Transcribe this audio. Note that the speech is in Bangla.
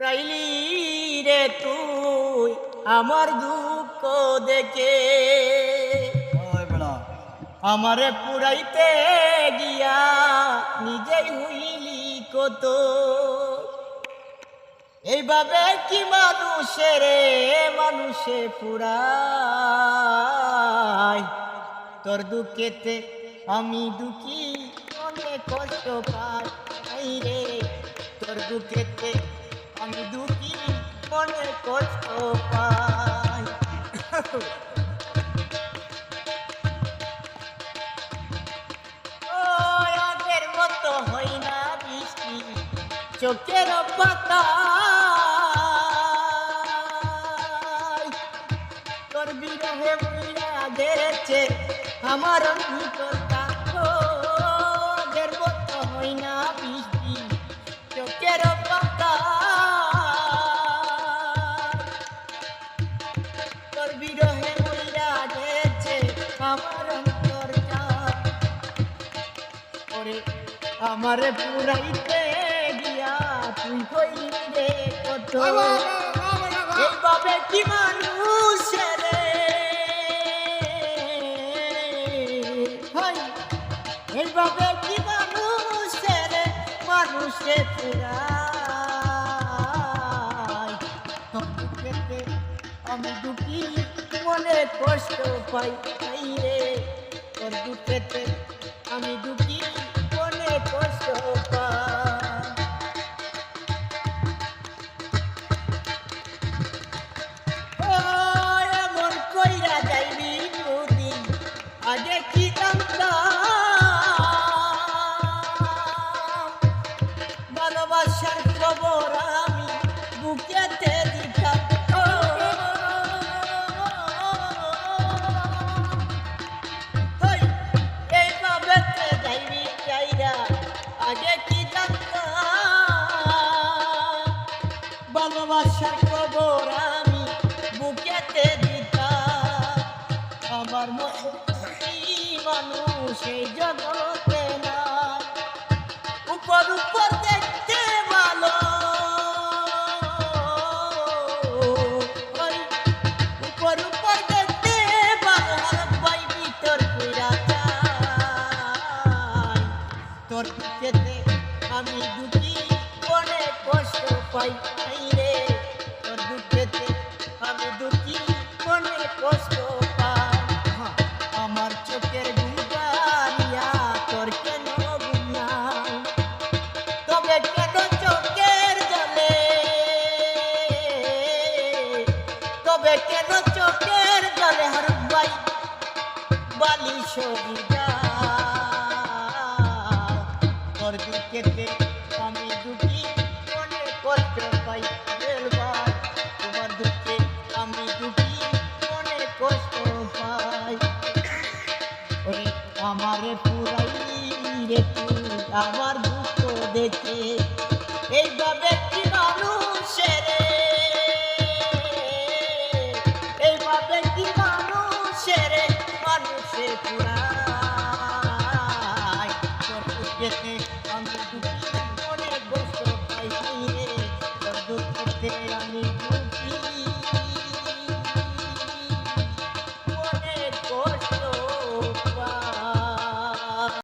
প্রাইলি রে তুই আমার দুঃখ দেখে। আমারে পুরাইতে গিয়া নিজেই হইলি কত। এইভাবে কি মানুষের মানুষে পুরাই তোর দুঃখেতে আমি দুঃখী অনেক কষ্ট পাই। রে তোর দুঃখেতে আমি দুঃখী অনেক কষ্ট পাই। আগের মতো হয় না বৃষ্টি চোখের পাতা আমার আমার পুরাইতে গিয়া তুই কইলি রে কত? এইভাবে কি মানুষ রে? এইভাবে কি মানুষ রে? মানুষে পুরাই আমি দুঃখী, মনে কষ্ট পাই রে। তোর দুঃখেতে আমি দুঃখী, মনে কষ্ট পাই। এমন কইরা ভালোবাসার খবর ভালোবাসার খবর আমি বুকেতে দিতাম। আমার মানুষ এই উপর উপর উপর দেখতে ভালো। ভাই, ভিতর পুরা তোর আমি দুঃখী মনে কষ্ট পাই। রে তোর দুঃখেতে আমি দুঃখী মনে কষ্ট পাই। হ্যাঁ, আমার চোখের গুজারিয়া তোর কেন গুনাই তবে কেন চোখের জলে? তবে কেন চোখের জলে হর ভাই বালি সরিয়া তোর দুঃখেতে আমার দুঃখ দেখে। এইভাবে কি মানুষের এইভাবে কি মানুষের মানুষে আমি